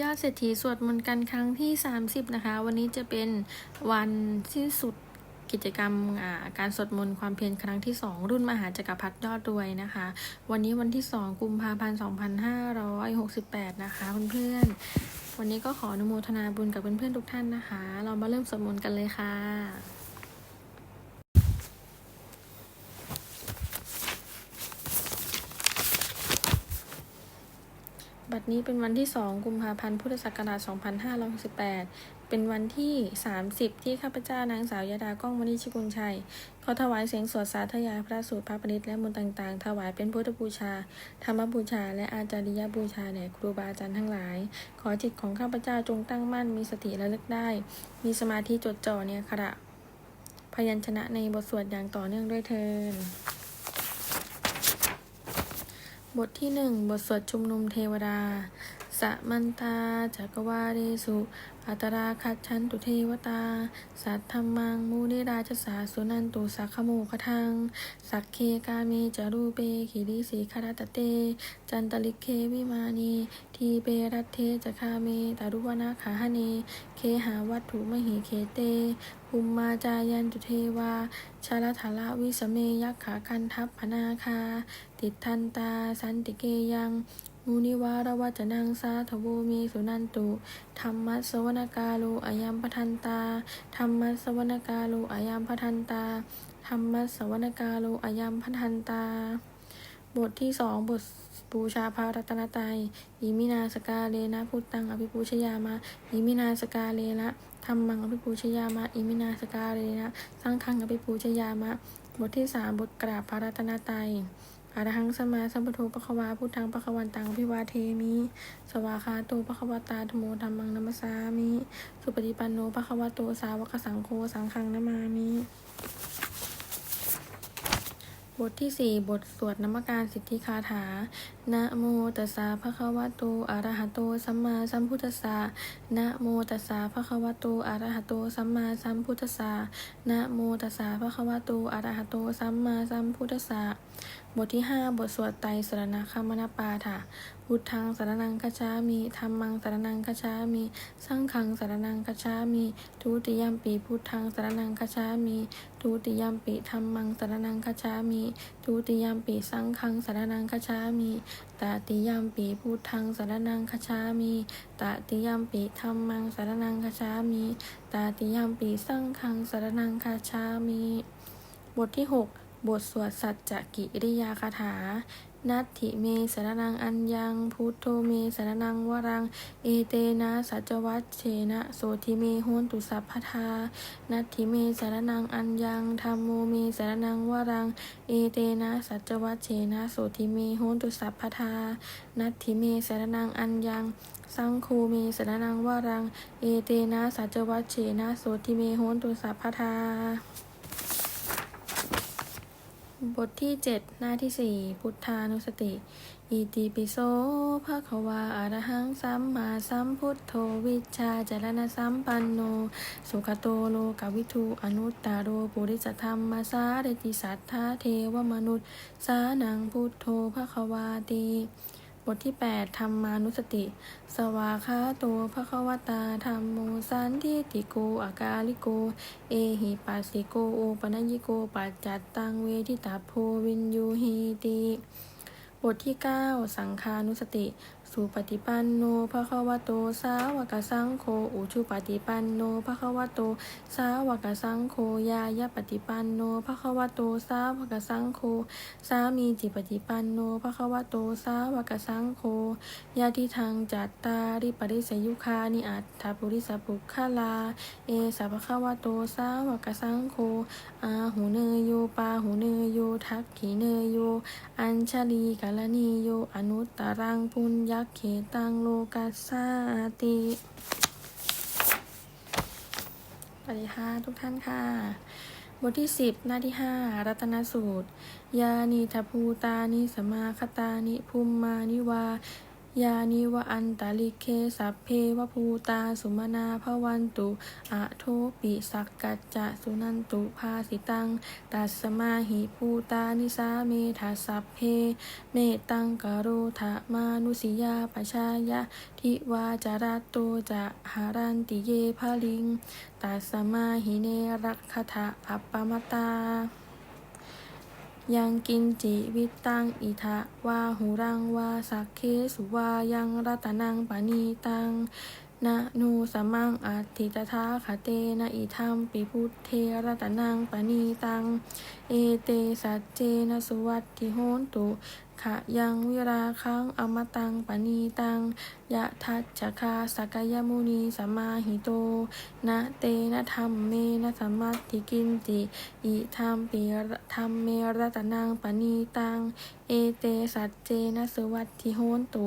ยอดเศรษฐีสวดมนต์กันครั้งที่ 30 นะคะ วันนี้จะเป็นวันที่สุดกิจกรรมอ่าการสวดมนต์ความเพียรครั้งที่ 2 รุ่นมหาจักรพรรดิยอดรวยนะคะ วันนี้วันที่ 2 กุมภาพันธ์ 2568 นะคะเพื่อนๆวันนี้ก็ขออนุโมทนาบุญกับเพื่อนๆทุกท่านนะคะ เรามาเริ่มสวดมนต์กันเลยค่ะ บัดนี้เป็นวันที่ 2 กุมภาพันธ์ พุทธศักราช 2568 เป็นวันที่ 30 ที่ข้าพเจ้านางสาวยาดาก้องมณีชิกุลชัย ขอถวายเสียงสวดสาธยายพระสูตรพระปณิตและมนต์ต่างๆ ถวายเป็นพุทธบูชา ธรรมบูชา และอาจาริยบูชาแด่ครูบาอาจารย์ทั้งหลาย ขอจิตของข้าพเจ้าจงตั้งมั่นมีสติระลึกได้ มีสมาธิจดจ่อเนี่ยขณะพยัญชนะในบทสวดอย่างต่อเนื่องด้วยเทิน บทที่หนึ่งบทสวดชุมนุมเทวดาสะมันตาจักรวาเรสุอัตราคัจฉันตุเทวตา สัทธรรมังมูนิราชสาสุนันตุสักขโมคทัง สักเคกามีจารูเปขิริสีคาราตเต จันตลิกเควิมานีทีเปรัตเทจคาเมตารุวนาขาหเน เคหาวัตถุมหิเคเตภูมมาจายันตุเทวา ชาลธาละวิสเมยักขาคันทัพพนาคา ติดทันตา สันติเกยังมุนิวารวัจนังสาทโวเมสุนันตุธรรมัสวนกาโลอายัมปทันตาธรรมัสวนกาโลอายัมปทันตาธรรมัสวนกาโลอายัมปทันตา บทที่สองบทบูชาพระรัตนตรัยอิมินาสกาเลนะพุทธังอภิปูชยามะอิมินาสกาเลนะธรรมังอภิปูชยามะอิมินาสกาเลนะ สังฆังอภิปูชยามะ บทที่สามบทกราบพระรัตนตรัย อรหังสมาสัมพุทโธปะคะวาพุทธังปะคะวันตังอภิวาเทมิ สวาคาโตปะคะวตาธโมธัมมังนัมสามิ สุปฏิปันโนปะคะวะโตสาวกสังโฆสังฆังนามามิบทที่สี่บทสวดนมัมการสิทธิคาถา นะโมตัสสะภะคะวะโต อะระหะโต สัมมาสัมพุทธัสสะ นะโมตัสสะภะคะวะโต อะระหะโต สัมมาสัมพุทธัสสะ นะโมตัสสะภะคะวะโต อะระหะโต สัมมาสัมพุทธัสสะ บทที่ห้าบทสวดไตรสรณคามนปาฐะพุทธังสรนังคัจฉามิธรรมังสรนังคัจฉามิสังฆังสรนังคัจฉามิทุติยมปีพุทธังสรนังคัจฉามิทุติยมปีธรรมังสรนังคัจฉามิทุติยมปีสังฆังสรนังคัจฉามิตติยมปีพุทธังสรนังคัจฉามิตติยมปีธรรมังสรนังคัจฉามิตติยมปีสังฆังสรนังคัจฉามิบทที่หก บทสวดสัจจกิริยาคาถา นัตถิเมสรนังอัญญัง พุทโธเมสรนังวรัง เอเตนะสัจวัตเชนะ โสทิเมโหนตุสัพพทา นัตถิเมสรนังอัญญังธรรมโมเมสรนังวรัง เอเตนะสัจวัตเชนะ โสทิเมโหนตุสัพพทา นัตถิเมสรนังอัญญังสังคูเมสรนังวรัง เอเตนะสัจวัตเชนะ โสทิเมโหนตุสัพพทา บทที่ 7 หน้าที่ 4 พุทธานุสติ อิติปิโสภะคะวาอะระหังสัมมาสัมพุทโธวิชาจารณสัมปันโน สุขโตโลกวิทูอนุตตาโรปุริสธรรมสาเรติสัทธาเทวมนุษย์สานังพุทโธภะคะวาตี บทที่ 8 ธรรมานุสติ สวาคาโตภะคะวตาธรรมโมสันทิติโกอากาลิโก เอหิปัสสิโกโอปนัญิโกปัจจัตตังเวทิตาโพวินยูหีติ บทที่ 9 สังคานุสติ สุปฏิปันโนภะคะวะโต สาวกสังโฆ อุชุปฏิปันโนภะคะวะโต สาวกสังโฆ ยายะปฏิปันโนภะคะวะโต สาวกสังโฆ สามีจิปฏิปันโนภะคะวะโต สาวกสังโฆ ยาทิทางจัตตาริปริสยุคานิอัตถปุริสปุคคลา เอสัพพะคะวะโต สาวกสังโฆ อาหูเนยโยปาหูเนยโยทักขีเนยโย อัญชลีกาลนีโย อนุตตรังปุญญาเขตังโลกัสสาติสวัสดีค่ะทุกท่านค่ะ บทที่ 10 หน้าที่ 5 รัตนสูตร ยานิทภูตานิสมาคตานิภูมมานิวา ยานิวะอันตาลิเคสัพเพวภูตาสุมนาภวันตุอะโทปิสักกัจจะสุนันตุภาสิตังตัสสมาหิภูตานิสาเมทัสสัพเพ เมตังกโรธามานุสิยาปชายะ ทิวาจาราโตจะหารันติเยภลิงตัสสมาหิเนรักขทะอัปปมตา ยังกินจิวิตตังอิทะวาหุรังวาสักเคสุวายังรัตนังปณีตัง นะนูสมังอัติตถาคเตนะอิธรรมปิพุทเทรัตนังปณีตัง เอเตสัจเจนะสุวัตติโหนตุขะยังวิราคังอมตังปณีตังยะทัจจคาสกยมุนีสมมาหิโตนะเตนะธรรมเมนะสัมมัตติกินติอิธรรมปิธรรมเมรัตนังปณีตัง เอเตสัจเจนะสุวัตติโหนตุ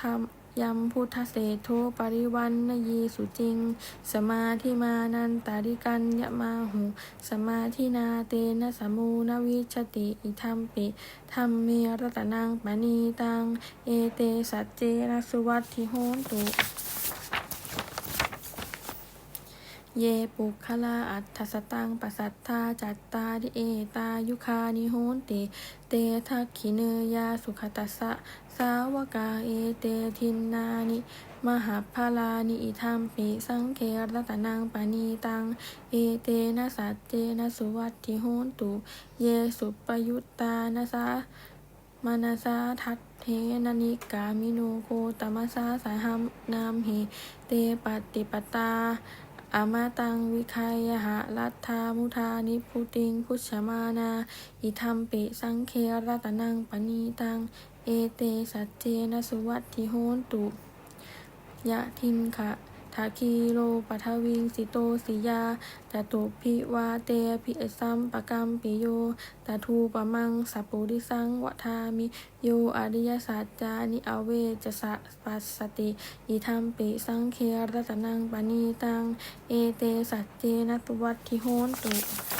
ธรรม ยัมพุทธเศรโทปริวันนยีสุจริง สมาธิมานันตาริกันยะมาหุ สมาธินาเตนะสมูนวิชติอิธรรมปิธรรมเมรัตนังปณีตัง เอเตสัจเจรสุวัตถิโหนตุ เยปุคลาอัตถสตังปัสสัทธาจัตตาดิเอตายุคานิโหนติ เตทักขิเนยาสุขตัสสะสาวกาเอเตทินนานิ มหาพาลานิอิธรรมปิสังเครัตนังปณีตัง เอเตนะสัจเจนะสุวัตถิโหนตุ เยสุปยุตตานะสามานาสาทัตเทนะนิกามิโนโกตมัสสาสาหัมนามหิเตปฏิปตา อมาตังวิคายหะรัตธามุทานิพุติง พุชมานา อิธรรมปิสังเครัตนังปณีตัง เอเตสัจเจนสุวัตถิโหนตุยะทินขะ ทาคีโลปัทวิงสิโตสิยาจตุพิวาเตพิเอสัมปกรรมปิโยตทูปะมังสัปุริสังวทามิโยอริยสัจจานิอเวจสะปัสสติอิธรรมปิสังเครัตนังปณีตัง เอเตสัจเจนะตุวัตทิโหนตุ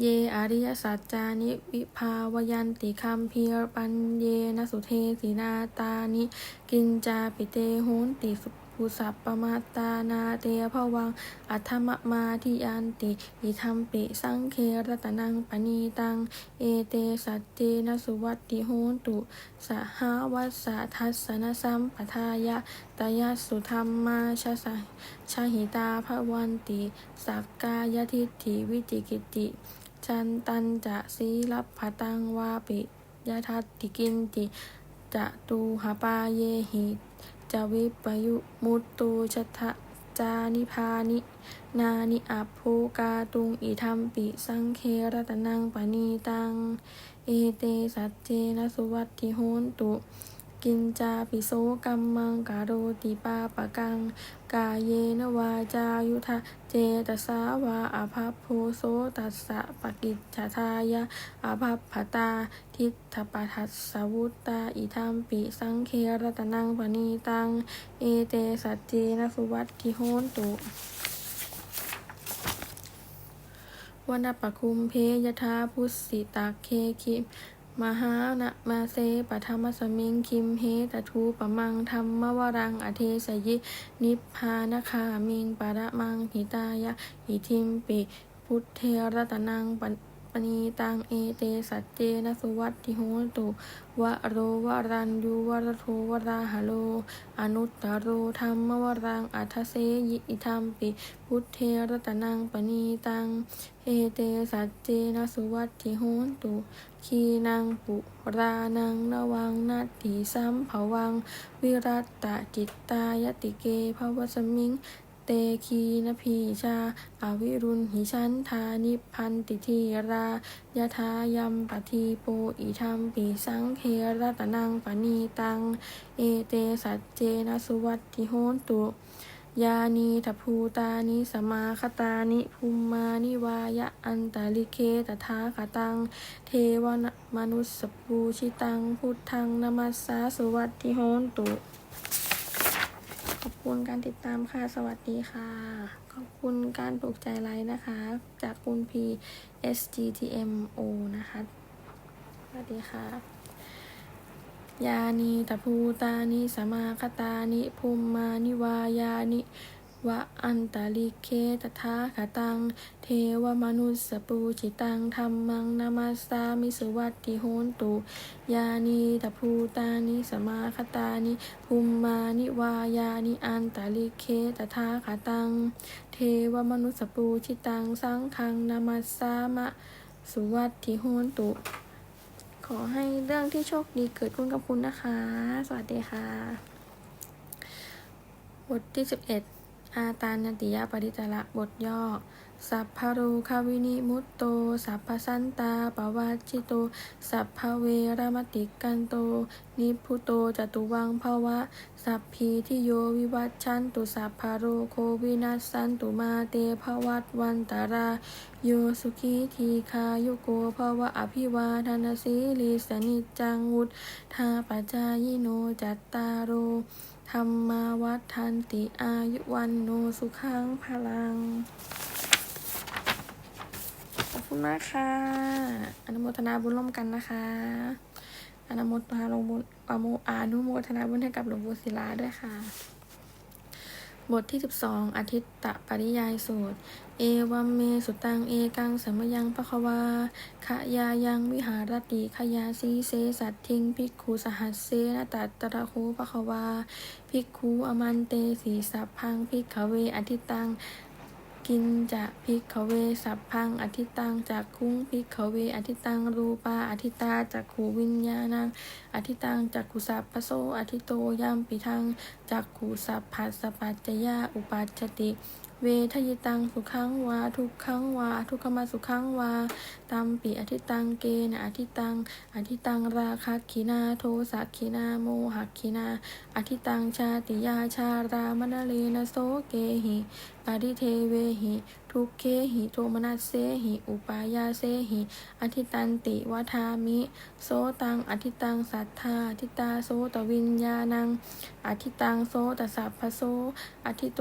เยอริยสัจจานิวิภาวยันติคัมพีรปัญเยนสุเทสีนาตานิ กินจาปิเตโหนติสุภูสัพปมาตานาเตภวัง อัธมมาทิยันติอิธรรมปิสังเครัตนังปณีตัง เอเตสัจเจนสุวัติโหตุสหวัสสะทัสนสัมปทายะตยัสุธรรมาชสะชหิตาภวันติ สักกายทิฏฐิวิจิกิติ จันตันจะสีลับพตังวาปิยะทัตติกินติจะตูหปาเยหิจะวิปยุมุตตูชะทะจานิพานิ นานิอัปโภกาตุงอิธรรมปิสังเครตนังปณีตัง เอเตสัจเจนะสุวัตถิโหนตุ กินจาปิโสกัมมังกาโรติปาปะกัง กายเยนวาจายุทธเจตสาวาอภัพโพโสตัสสะปกิจจทายะอภัพพตา ทิฏฐปทัสสวุตตาอิธรรมปิสังเครตนังปณีตัง เอเตสัจเจนะสุวัตถิโหนตุวนปคุมเพยทาพุสิตาเคคิ มหานะมาเซปธรรมสมิงคิมเฮตทูปะมังธรรมวรังอเทสยิ นิพพานคามิงปะระมังหิตายะหิทิมปิ พุทเทรัตนังป ปณีตังเอเตสัจเจนะสุวัตถิโหตุวะโรวรันยูวรโทวราหโล อนุตตโรธรรมวรังอัทเสยิอิธรรมปิ พุทเทรตนังปณีตัง เอเตสัจเจนะสุวัตถิโหตุขีนังปุรานังนวังนัตถิสัมภวัง วิรัตตจิตตายติเกภวสมิง เตคีนพีชาอาวิรุณหิชันทานิพันติทีรายะทายัมปทีโปอิธรรมปิสังเครัตนังปณีตัง เอเตสัจเจนะสุวัตถิโหนตุยานีทภูตานิสมาคตานิภูมานิวายะอันตาลิเคตถาคตัง เทวมนุสสปูชิตัง พุทธังนมัสสาสุวัตถิโหนตุ ขอบคุณการติดตามค่ะ สวัสดีค่ะ ขอบคุณการปลูกใจไลค์นะคะ จากคุณ P S G T M O นะคะ สวัสดีค่ะ ยานีตะภูตานิสมาคตานิภูมมานิวายานิ วะอันตลิเคตถาคตัง เทวมนุสสปูจิตังธรรมังนามาสามิสวัตติโหนตุ ยานีตภูตานิสมาคตานิภูมมานิวายานิอันตลิเคตถาคตัง เทวมนุสสปูจิตังสังฆังนามาสามะสุวัตถิโหนตุ ขอให้เรื่องที่โชคดีเกิดขึ้นกับคุณนะคะ สวัสดีค่ะ บทที่11อ อาตานติยปริจละบทย่อ สัพพะโรคาวินิมุตโต สัพพสันตาปวัชชิโต สัพพเวรมติกันโต นิพุโตจตุวังภวะ สัพพีทิโยวิวัชชันตุ สัพพะโรโควินัสสันตุมาเตภวัตวันตารา โยสุขีทีคายุโกภวะอภิวาทานาสีลิสนิจังวุฒทาปัจายโนจัตตารโอธรรมาวัฏันติอายุวันโนสุขังพลัง คุณมากค่ะอนุโมทนาบุญร่วมกันนะคะอนุโมทนาลงบุญอโมอนุโมทนาบุญให้กับหลวงปู่ศิลาด้วยค่ะ บทที่12อาทิตตปริยายสูตร เอวัมเมสุตัง เอกังสมยังปะคะวาขยายังวิหารติขยาสีเสสัตทิงภิกขุสหัสเสนตัตตระโคปะคะวาภิกขุอมันเตสีสัพพังภิกขเวอทิตัง กินจะพิกขเวสัพพังอธิตังจากคุ้งพิกขเว อธิตังรูปาอธิตาจากขูวิญญาณังอธิตังจากขุสัพพโสอธิโตยัมปิทังจากขูสัพพัสสปัจจยาอุปัชชติ เวทยิตังสุขังวาทุกขังวาทุกขมาสุขังวาตัมปิอธิตังเกนะอธิตัง อธิตังราคะขีนาโทสักขีนาโมหขีนา อธิตังชาติยาชารามณเลนะโสเกหิปาริเทเวหิทุกเคหิโทมนัสเสหิ อุปายาเสหิ อธิตันติวทามิ โสตัง อธิตังสัทธาอธิตาโสตวิญญาณัง อธิตังโสตสัพพโส อธิโต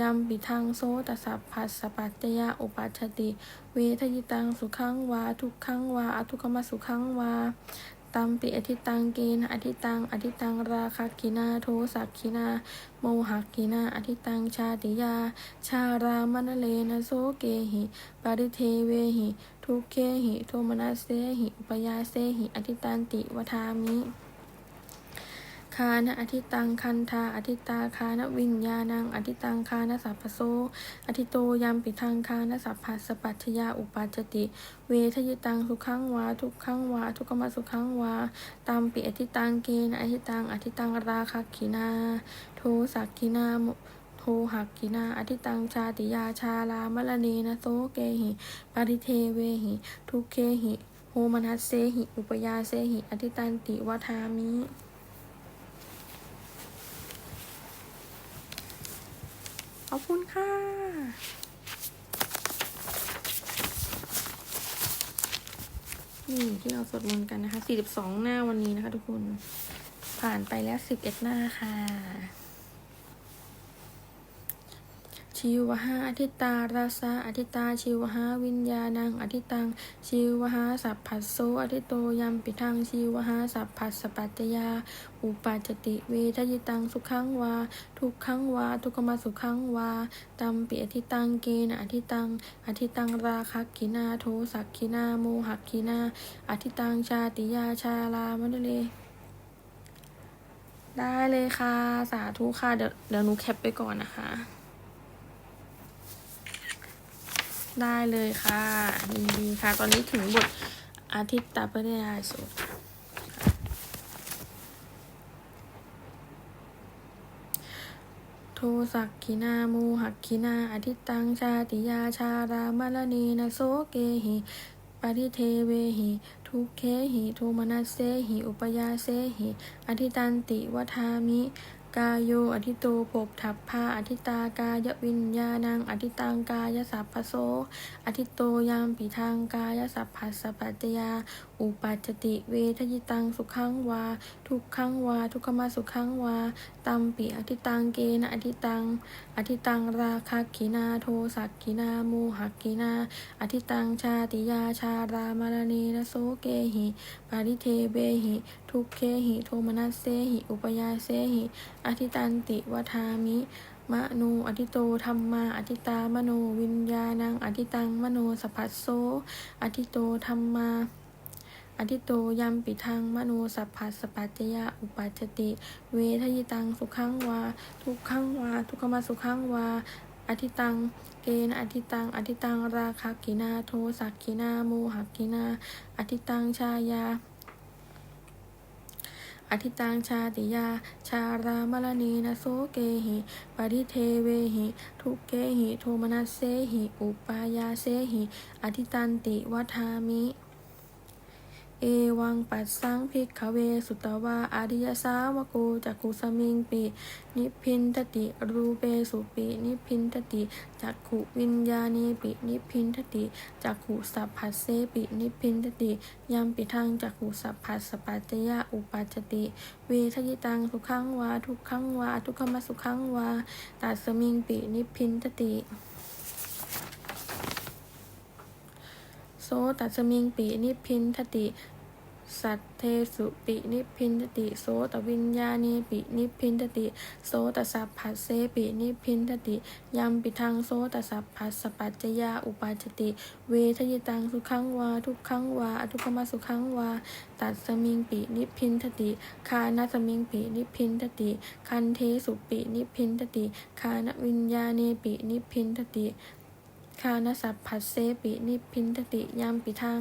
ยัมปิทังโสตสัพพัสสปัจจยาอุปัชติ เวทยิตังสุขังวาทุกขังวาอทุกขมสุขังวาตัมปิอธิตังเกนะอธิตังอธิตังราคะกินาโทสักขินา โมหกินาอธิตังชาติยา ชารามณเลนะโสเกหิปริเทเวหิ ทุกเคหิ โทมนัสเสหิปยาเสหิ อธิตันติวทามิ คานะอธิตังคันธาอธิตาคานวิญญาณังอธิตังคานสัพพโสอธิโตยัมปิทังคานสัพพัสปัจจยาอุปัจจติ เวทยิตังสุขังวาทุกขังวาทุกขมสุขังวาตามปิอธิตังเกนะอธิตังอธิตังราคขินาโทสักขินาโทหักขินาอธิตังชาติยาชาลามะละเนนะโสเกหิปริเทเวหิทุเคหิโหมนัสเสหิ อุปยาเสหิ อธิตันติวทามิ อบคุณค่ะ นี่ที่เราสวดมนต์กันนะคะ 42 หน้าวันนี้นะคะทุกคน ผ่านไปแล้ว 11 หน้าค่ะ ชิวหาอธิตาราสาอธิตาชิวหาวิญญาณังอธิตังชิวหาสัพพัสโสอธิโตยัมปิทังชิวหาสัพพัสสปัจจยา อุปัจติเวทยิตังสุขังวา ทุกขังวา ทุกขมาสุขังวาตัมปิอธิตังเกนะอธิตังอธิตังราคะกินาโทสักขินาโมหกินาอธิตังชาติยาชาลามนุเลได้เลยค่ะ สาธุค่ะ เดี๋ยวเดี๋ยวหนูแคปไปก่อนนะคะ ได้เลยค่ะยินดีค่ะ ตอนนี้ถึงบทอาทิตย์ตาปริยายสูตรโทสักขินาโมหักขินาอธิตังชาติยาชารามะละเนโสเกหิปริเทเวหิ ทุเคหิโทมนัสเสหิ อุปยาเสหิ อธิตันติวทามิ กายโยอธิโตภพทัพพาอธิตากายวิญญาณังอธิตังกายสัพพโสอธิโตยามปิทางกายสัพพัสสปัจจยาอุปัจติเวทยิตังสุขังวา ทุกขังวา ทุกขมาสุขังวา ตัมปิอธิตังเกนะอธิตัง อธิตังราคะกินาโทสักกินาโมหักกินา อธิตังชาติยาชารามารณีนโสเกหิปาริเทเบหิ ทุกเคหิโทมนัสเสหิ อุปยาเสหิ อธิตันติวทามิมโนอธิโตธรรมาอธิตามโนวิญญาณังอธิตังมโนสัพัสโสอธิโตธรรมา อธิโตยัมปิทังมโนสัพพัสสปัจจยะอุปัจจติ เวทยิตังสุขังวา ทุกขังวา ทุกขมาสุขังวาอธิตัง เกณฑ์อธิตัง อธิตัง ราคะกินา โทสักกินา โมหกินา อธิตัง ชายา อธิตัง ชาติยา ชารามรณีนโสเกหิปริเทเวหิ ทุกเกหิ โทมนัสเสหิ อุปายาเสหิ อธิตันติวัฏามิ เอวังปัสสังพิกขเวสุตวาอาริยสาวโกจักขุสมิงปินิพินทติรูเปสุปินิพินทติจักขุวิญญาณีปินิพินทติจักขุสัพพัสเสปินิพินทติยัมปิทังจักขุสัพพัสสปัจจยะอุปัจจติเวทยิตังสุขังวาทุกขังวาทุกขมสุขังวาตัสมิงปินิพพินทติ โส ตัสมิงปินิพินทติ สัตเทสุปินิพินทติ โสตวิญญาณีปินิพินทติ โสตสัพพัสเสปินิพินทติยัมปิทังโสตสัพพัสสปัจจยาอุปาจติ เวทยิตังสุขังวา ทุกขังวาอทุกขมสุขังวา ตัสมิงปินิพินทติ คานาสมิงปินิพินทติ คันเทสุปินิพินทติ คานวิญญาณีปินิพินทติ คานสัพพัสเสปินิพินทติยามปิทัง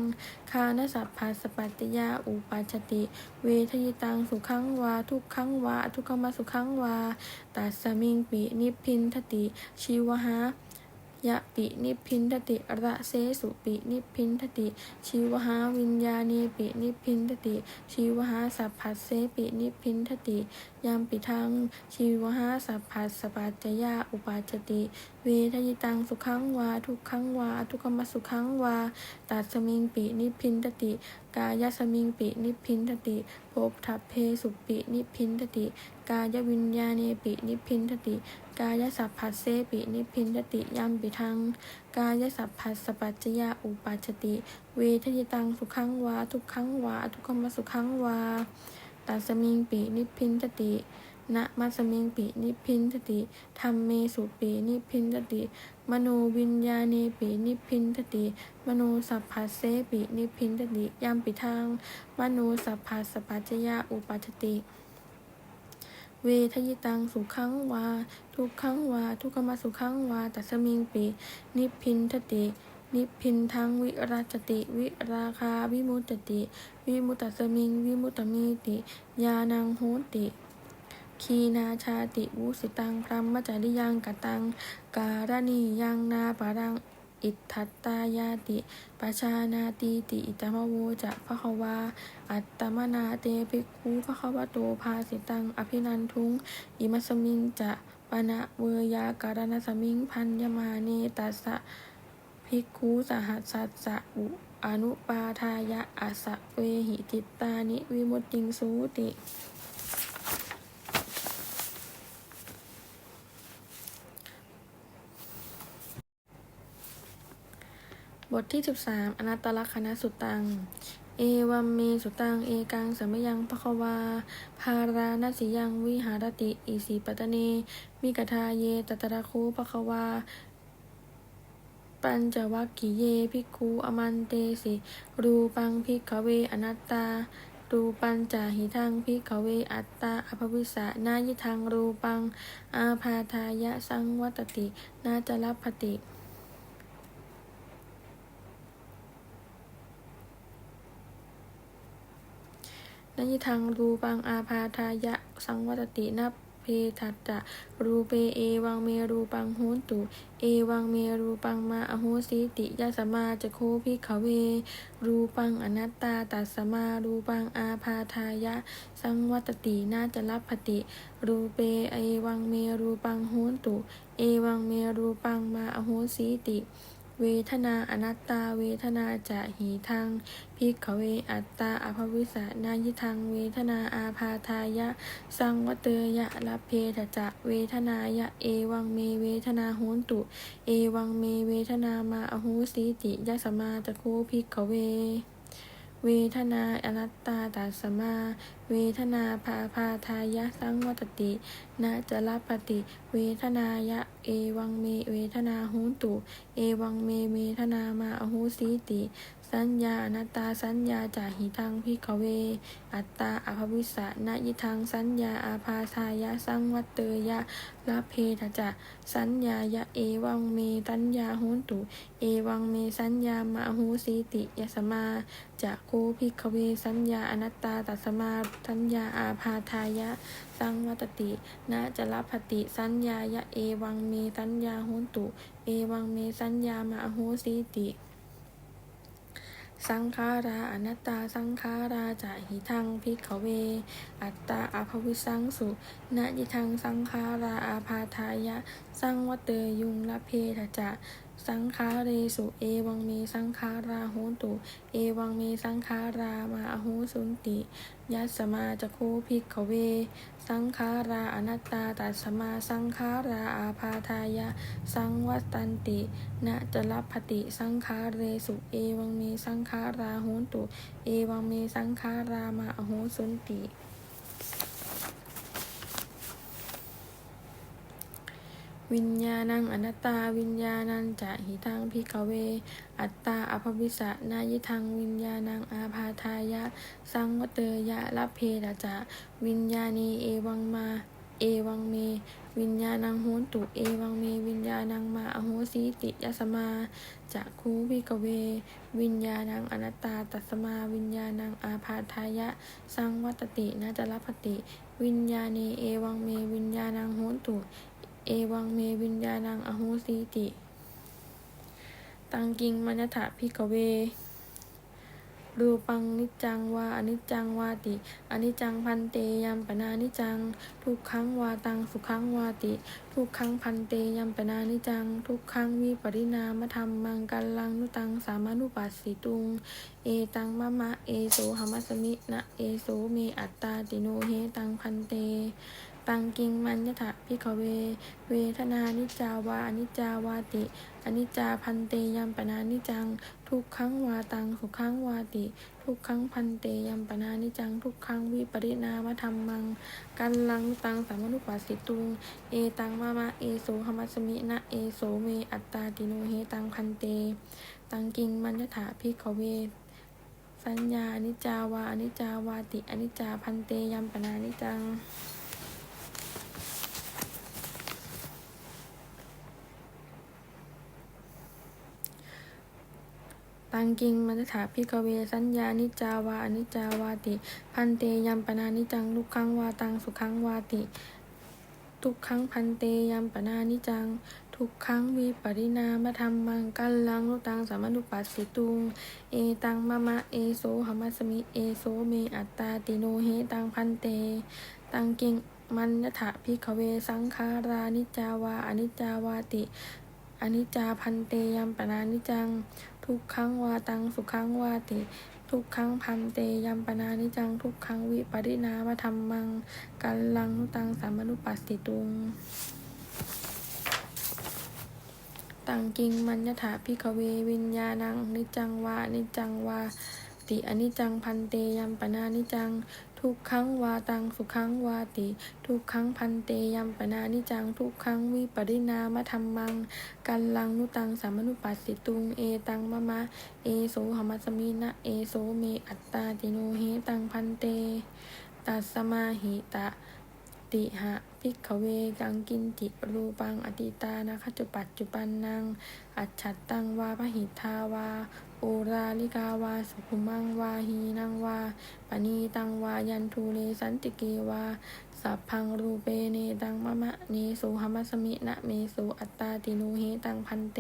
คานสัพพัสปัตติยาอุปัชติ เวทยิตังสุขังวาทุกขังวาทุกขมาสุขังวาตัสมิงปินิพินทติชีวหายะปินิพินทติระเสสุปินิพินทติ ชีวหาวิญญาณีปินิพินทติ ชีวหาสัพพัสเสปินิพพินทติ ยามปิทัง ชีวหาสัพพัสสปัจจยาอุปาจติ เวทยิตังสุขังวา ทุกขังวาทุกขมสุขังวาตัดสมิงปินิพินทติ กายสมิงปินิพินทติภพทัพเพสุปินิพินทติ กายวิญญาเนปินิพินทติ กายสัพพัสเสปินิพินทติยัมปิทัง กายสัพพัสสปัจจยาอุปาจติ เวทยิตังสุขังวา ทุกขังวาทุกขมสุขังวา ตัสมิงปินิพินทตินะมัสมิงปินิพินทติธรรมเมสุปินิพินทติมโนวิญญาเนปินิพินทติมโนสัพพัสเสปินิพินทติยัมปิทังมโนสัพพัสสปัจจยาอุปัชติเวทยิตังสุขังวา ทุกขังวา ทุกขมาสุขังวา ตัสมิงปินิพพินทติ นิพพินทังวิราชติ วิราคาวิมุตติ วิมุตตสมิง วิมุตตมีติยานังโหติ คีนาชาติวุสิตังพรหมจริยังกตัง การณียังนาปารังอิทธัตตายาติปชานาตีติ อิตมโวจะพะคะวา อัตตมนาเตภิกขุพะคะวะโตภาสิตัง อภินันทุง อิมัสมิงจะปนะเวยาการณสมิงพันยมาเนตัสสะ ภิกขุสหัสสัสสะอุอนุปาทายะอาสะเวหิจิตตานิวิมุตติงสูติบทที่ 13 อนัตตลักษณสุตัง เอวัมเมสุตัง เอกังสมยังภควา ภาราณสิยังวิหารติ อิสีปตเน มิกทาเยตตระคูภควา ปัญจวัคคีเยภิกขุอมันเตสิรูปังภิกขเวอนัตตา รูปัญจาหิทังภิกขเวอัตตาอภวิสสะนายิทังรูปัง อาพาทายะสังวัตติ นาจลัพพตินยิทังรูปังอาพาทายะสังวัตตินับ ทัตตะรูเปเอวังเมรูปังโหตุ เอวังเมรูปังมาอโหสิติยะสมาจะโคภิขเว รูปังอนัตตาตัสมารูปังอาพาทายะ สังวัตตินาจะรับพติ รูเปเอวังเมรูปังโหตุ เอวังเมรูปังมาอโหสิติ เวทนาอนัตตา เวทนาจะหีทางพิกขเวอัตตาอภวิสานายิทางเวทนาอาพาทายะ สังวเตยะละเพทจะเวทนายะเอวังเมเวทนาโหนตุ เอวังเมเวทนามาอหูสีติยะสมาตะคูพิกขเว เวทนาอนัตตาตัสมา เวทนาภาพาทายะสังวัตตินาจรปฏิ เวทนายะเอวังเม เวทนาหูตุ เอวังเม เวทนามาอหูสีติ สัญญาอนัตตาสัญญาจาหิทังพิกเว อัตตาอภวิสะนายิทังสัญญาอาพาทายะสังวัตเตยะละเพทจะสัญญายะเอวังเมสัญญาโหนตุ เอวังเมสัญญามาหูสีติยสมาจะโคพิกเว สัญญาอนัตตาตัสมาสัญญาอาพาทายะสังวัตตินาจลปฏิสัญญายะเอวังเมสัญญาโหนตุ เอวังเมสัญญามาหูสีติ สังขาราอนัตตาสังขาราจะหิทังพิกขเว อัตตาอภวิสังสุนะยิทังสังขาราอาพาทายะ สังวเตยยุงละเพทจะสังขาเรสุเอวังเมสังขาราโหตุ เอวังเมสังขารามาอโหสุนติ ยัสมาจะโคพิกขเว สังขาราอนัตตาตัสสมาสังขาราอาพาทายะ สังวัตตันตินะจลปติสังขาเรสุเอวังเมสังขาราโหนตุ เอวังเมสังขารามาอโหสุนติ วิญญาณังอนัตตา วิญญาณังจะหิทังพิกเว อัตตาอภวิสะนายิทัง วิญญาณังอาพาทายะ สังวเตยะละเพดจะ วิญญาณีเอวังมาเอวังเม วิญญาณังโหนตุเอวังเม วิญญาณังมาอโหสีติยสมาจะคูพิกเว วิญญาณังอนัตตาตัสมา วิญญาณังอาพาทายะ สังวัตตินาจลปติ วิญญาณีเอวังเม วิญญาณังโหนตุ เอ เอวังเมวิญญาณังอโหสีติ ตังกิงมัญญถะพิกเว รูปังนิจังวาอนิจังวาติอนิจังพันเตยัมปนานิจัง ทุกขังวาตังสุขังวาติ ทุกขังพันเตยัมปนานิจัง ทุกขังวิปริณามธรรมังกัลลังนุตังสามานุปัสสิตุง เอตังมะมะเอโสหมัสมินะเอโสเมอัตตาติโนเฮตังพันเต ตังกิงมัญญถะพิกเว เวทนานิจาวาอนิจาวาติ อนิจจาพันเตยัมปนานิจัง ทุกขังวาตังสุขังวาติ ทุกขังพันเตยัมปนานิจัง ทุกขังวิปริณามธรรมัง กันลังตังสามานุปัสสิตุง เอตังมะมะเอโสหมัสมินะเอโสเมอัตตาติโนเฮตังพันเต ตังกิงมัญญถะพิกเวสัญญาอนิจจาวาอนิจจาวาติอนิจจาพันเตยัมปนานิจัง ตังกิงมัจถาพิกเวสัญญานิจจาวาอนิจจาวาติ พันเตยัมปนานิจังทุกขังวาตังสุขังวาติ ทุกขังพันเตยัมปนานิจัง ทุกขังวิปริณามธรรมังกัลลังนุตังสามานุปัสสิตุง เอตังมะมะเอโสหมัสมิเอโสเมอัตตาติโนเฮตังพันเต ตังกิงมัญญถะพิกเวสังขารานิจจาวาอนิจจาวาติอนิจจาพันเตยัมปนานิจัง ทุกขังวาตังสุขังวาติ ทุกขังพันเตยัมปนานิจัง ทุกขังวิปริณามธรรมังกัลลังตังสามนุปัสสิตุงตังกิงมัญญถาพิกเววิญญาณังนิจังวานิจังวาติอนิจจังพันเตยัมปนานิจัง ทุกขังวาตังสุขังวาติ ทุกขังพันเตยัมปนานิจัง ทุกขังวิปริณามธรรมัง กัลลังนุตังสามนุปัสสิตุง เอตังมะมะ เอโสหมัสมินะ เอโสเมอัตตาติโนเฮตังพันเต ตัสมาหิตะติหะพิกขเวกังกินจิรูปังอติตานะขจุปัจจุปันนังอัจฉัตตังวาพหิทาวา โอราลิกาวาสุขุมังวาหีนังวาปณีตังวายันทูเลสันติเกวาสัพพังรูเปเนตังมะมะเนโสหมัสมินะเมโสอัตตาติโนเฮตังพันเต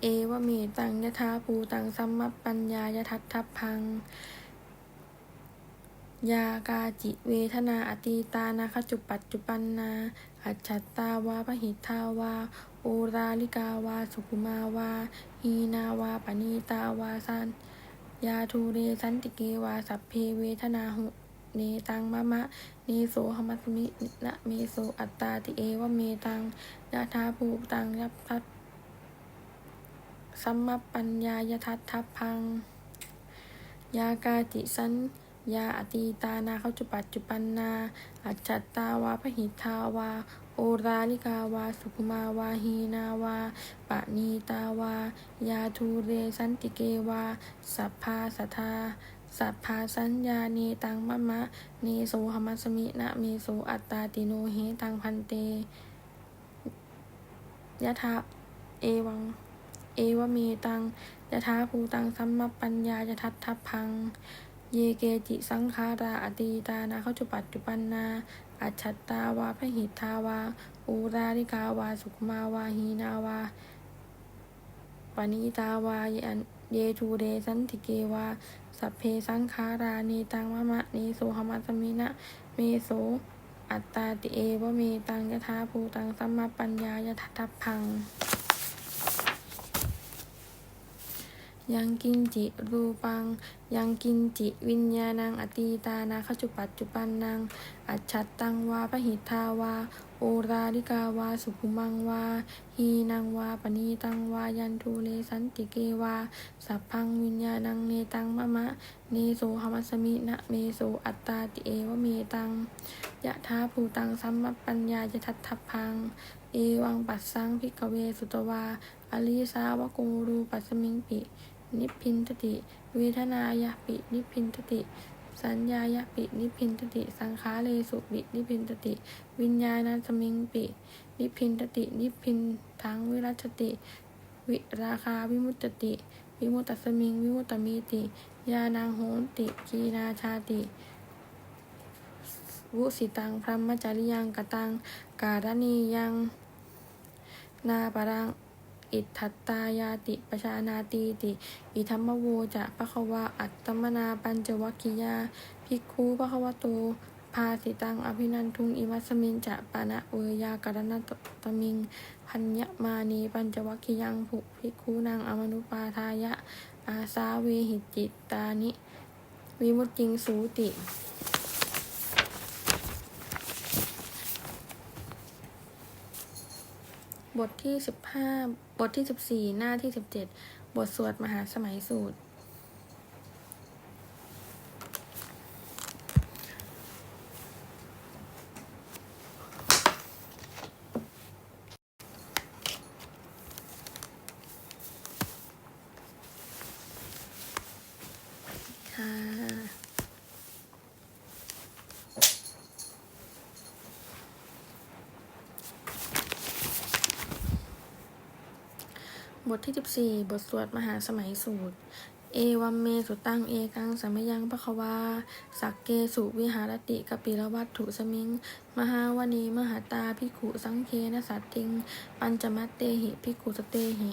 เอวเมตังยะถาภูตังสัมมปปัญญายทัตทัพพัง ยากาจิเวทนาอตีตานาคจุปัจจุปันนา อัจฉัตตาวาปหิทาวา โอราลิกาวา สุขุมาวาหีนาวาปณีตาวาสันยาทูเรสันติเกวาสัพเพเวทนาหุ เนตังมะมะ เนโสหมัสมินะเมโสอัตตาติเอวะเมตังยะทาภูตังยัพพัทสัมมปัญญายทัตทัพพัง ยากาติสัน ยาอตีตานาเขาจุปัจจุปันนาอัจฉัตตาวาพหิทาวา โอราลิกาวา สุขุมาวาหีนาวาปะนีตาวา ยาทูเรสันติเกวา สัพพาสัทธาสัพพาสัญญาเนตังมะมะ เนโสหมัสมินะเมโสอัตตาติโนเหตังพันเตยะทาเอวัง เอวเมตังยะทาภูตังสัมมปัญญายะทัตทัพพัง เยเกจิสังขาราอตีตานาเขาจุปัจจุปันนา อัจฉัตตาวาพหิทาวา อูราริกาวา สุขมาวาหีนาวาปณิตาวาเยเยทูเรสันติเกวา สัพเพสังขาราเนตังมะมะเนโสหมัสมินะ เมโส อัตตาติเอวเมตังยะทาภูตังสัมมาปัญญายะทัตทัพัง ยังกินจิรูปัง ยังกินจิวิญญาณังอตีตานาคจุปัจจุปันนังอัจฉัตตังวาปหิทาวาโอราลิกาวาสุขุมังวาหีนังวาปณีตังวายันทูเลสันติเกวา สัพพังวิญญาณังเนตังมะมะ เนโสหมัสมินะเมโสอัตตาติเอวเมตังยะทาภูตังสัมมปัญญาจะทัตทัพพัง เอวังปัสสังพิกเวสุตวาอลิสาวโกรูปัสมิงปิ นิพพินทติ เวทนายะปิ นิพพินทติ สัญญายะปิ นิพพินทติ สังขาเลสุปิ นิพพินทติ วิญญาณสมิงปิ นิพพินทติ นิพพินทังวิรัชติ วิราคาวิมุตติ วิมุตตสมิง วิมุตตมีติ ยานังโหนติ กีนาชาติวุสิตังพรหมจริยังกตัง การณียัง นาปรัง อิทธัตตายาติปชานาตีติ อิธัมมโวจะปะควะอัตตมนาปัญจวัคคิยาภิกขุปะควะโตภาสิตังอภินันทุงอิมัสมินจะปะนะเวยากรณตตมิง พัญญมานีปัญจวัคคิยังภุภิกขุนางอมนุปาทายะ อาสาเวหิจิตตานิ วิมุตติงสูติ บทที่สิบห้าบทที่สิบสี่หน้าที่สิบเจ็ดบทสวดมหาสมัยสูตร ทที่สิบสี่บทสวดมหาสมัยสูตร เอวัมเมสุตัง เอกังสัมยังปะคะวา สักเกสุวิหารติกปิรวัตถุสมิง มหาวณีมหาตาพิขุสังเคนะสัตติง ปัญจมัตเตหิพิขุสเตหิ